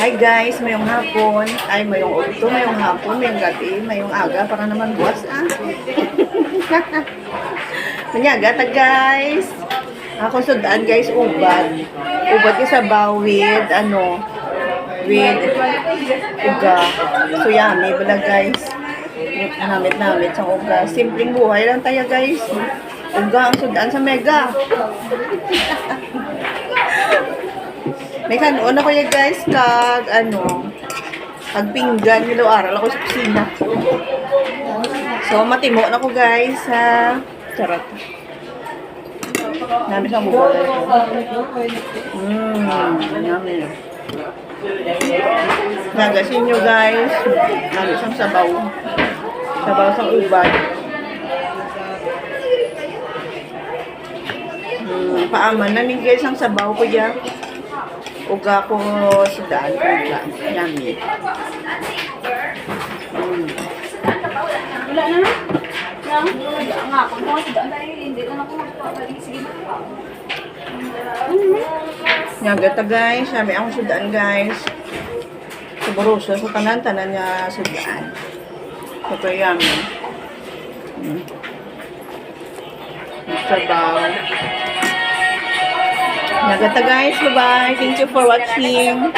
Hi guys, mayong hapon. Ay, mayong ulto, mayong hapon, mayong gabi, mayong aga, para naman buwas ah. Manyaga ta guys. Ako sudaan guys, ubad. Ubad sa with, ano, with uga. So yummy, bala guys. Namit-namit sa uga. Simpleng buhay lang tayo guys. Uga ang sudaan sa mega. May kanuon ako ya guys, kag ano, kag pinggan, nilo aral ako sa kusina. So, matimo na ko guys, ha. Charot. Nami sa buko. Mmm, yummy. Nagasin nyo guys. Nami sa sabaw. Sabaw sa ubad. Hmm, paaman na ni guys ang sabaw ko dyan. Uga ko sudaan. Uga. Yummy. Mm. Wala na. Lang. Wala nga. Kung hindi na ako magpapalik. Sige na. Nagata guys, sabi ako sudaan guys. Suburuso sa tanan-tanan niya sudaan. Super yummy. Mm. Sabaw. Nagata guys, bye-bye. Thank you for watching.